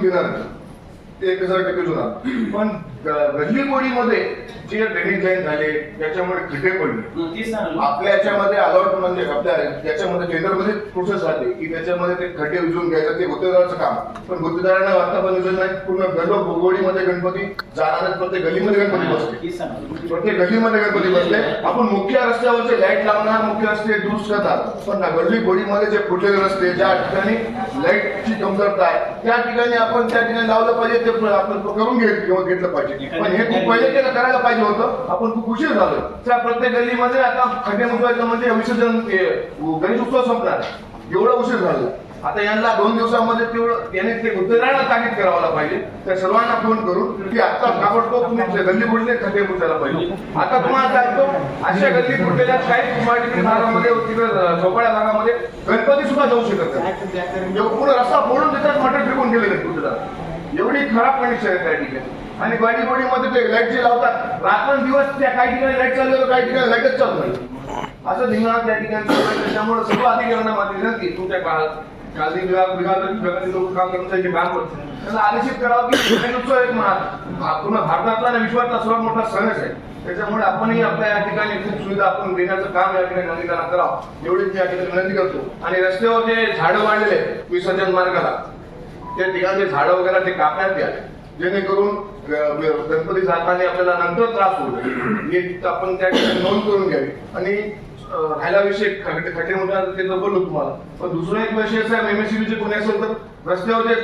इथून घेणार. ते एक हजार टक्के होणार पण गल्ली मध्ये जे ड्रेनेज लाईन झाले त्याच्यामुळे खड्डे पडले आपल्या याच्यामध्ये अलॉट म्हणजे आपल्या याच्यामध्ये टेंडरमध्ये प्रोसेस राहते. की त्याच्यामध्ये ते खड्डे उजवून घ्यायचं ते गुत्तेदाराचं काम. पण गुत्तेदारांना वाटतं पण उजवलं नाही. पूर्ण गल्लो भोगवडीमध्ये गणपती जाणार प्रत्येक गल्लीमध्ये गणपती बसते प्रत्येक गल्लीमध्ये गणपती बसले. आपण मुख्य रस्त्यावरचे लाइट लावणार मुख्य रस्ते दुरुस्त करतात पण ना गल्ली बोडीमध्ये जे फुटलेले रस्ते ज्या ठिकाणी लाईटची कमतरता आहे त्या ठिकाणी आपण त्या ठिकाणी लावलं पाहिजे ते आपण करून घेतलं पाहिजे. पण हे खूप पहिले केलं करायला पाहिजे होतं. आपण खूप उशीर झालो त्या प्रत्येक गल्लीमध्ये आता खड्डे मुजवायचं म्हणजे विसर्जन गणेश उत्सव संपणार. एवढा उशीर झाला. आता यांना दोन दिवसामध्ये तेवढं याने ते गुत्तेदारांना ताकीद करायला पाहिजे. त्या सर्वांना फोन करून की आता ताबडतोब तुम्ही गल्ली बुडले खड्डे बुजायला पाहिजे. आता तुम्हाला सांगतो अशा गल्ली बुडलेल्या काही कुमारी भागामध्ये तिकडे झोपाळ्या भागामध्ये गणपती सुद्धा जाऊ शकत नाही. पूर्ण रस्ता फोडून देतात मटर फेकून गेलेले गुजरात एवढी खराब कंडिशन आहे त्या ठिकाणी. आणि गाडी मध्ये ते लाइट जे लावतात रात्रंदिवस त्या काही ठिकाणी लाइट चालू काही ठिकाणी लाईटच चालू नाही असं निघणार त्या ठिकाणी त्याच्यामुळे सर्व अधिकाऱ्यांना माझी विनंती आहे, तुमच्या काळात खाजगी विभाग विभाग विभागातील लोक काम कर्मचारी काम करतात त्यांना आदेशित करावं की उत्सव एक म्हणा. पूर्ण भारतातला आणि विश्वातला सर्वात मोठा सणच आहे. त्याच्यामुळे आपणही आपल्या या ठिकाणी खूप सुविधा आपण देण्याचं काम या ठिकाणी नागरिकांना करावं. एवढीच या ठिकाणी विनंती करतो. आणि रस्त्यावर जे झाडं वाढलेले विसर्जन मार्गाला त्या ठिकाणी झाडं वगैरे ते कापण्यात या जेणेकरून गणपती जाताना आपल्याला नंतर त्रास होईल हे आपण त्या ठिकाणी नोंद करून घ्यावी. आणि राहायला विषय खड्डे खड्डे ते तर बोललो तुम्हाला. पण दुसरा एक विषय असा एमएससीबीचे कोणी असेल तर रस्त्यावर जे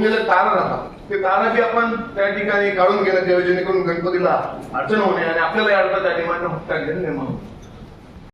गेले तार राहतात. ते तार बी आपण त्या ठिकाणी काढून घेण्यात जेणेकरून गणपतीला अडचण होणे आणि आपल्याला अडचण त्या ठिकाणी निर्माण होईल